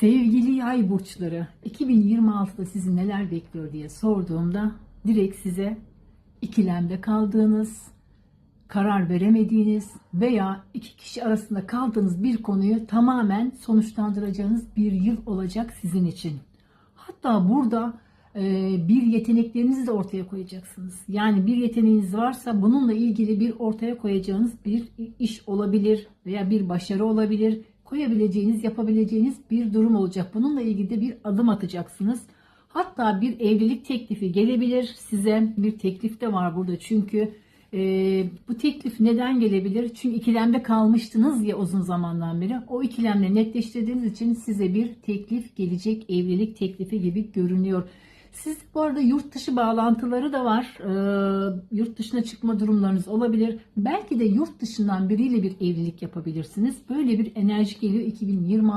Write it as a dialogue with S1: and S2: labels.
S1: Sevgili yay burçları, 2026'da sizi neler bekliyor diye sorduğumda direkt size ikilemde kaldığınız, karar veremediğiniz veya iki kişi arasında kaldığınız bir konuyu tamamen sonuçlandıracağınız bir yıl olacak sizin için. Hatta burada e, bir yeteneklerinizi de ortaya koyacaksınız. Yani bir yeteneğiniz varsa bununla ilgili bir ortaya koyacağınız bir iş olabilir veya bir başarı olabilir. Koyabileceğiniz, yapabileceğiniz bir durum olacak. Bununla ilgili de bir adım atacaksınız. Hatta bir evlilik teklifi gelebilir size. Bir teklif de var burada çünkü e, bu teklif neden gelebilir? Çünkü ikilemde kalmıştınız ya uzun zamandan beri. O ikilemle netleştirdiğiniz için size bir teklif gelecek. Evlilik teklifi gibi görünüyor. Siz bu arada yurt dışı bağlantıları da var. Ee, yurt dışına çıkma durumlarınız olabilir. Belki de yurt dışından biriyle bir evlilik yapabilirsiniz. Böyle bir enerji geliyor 2026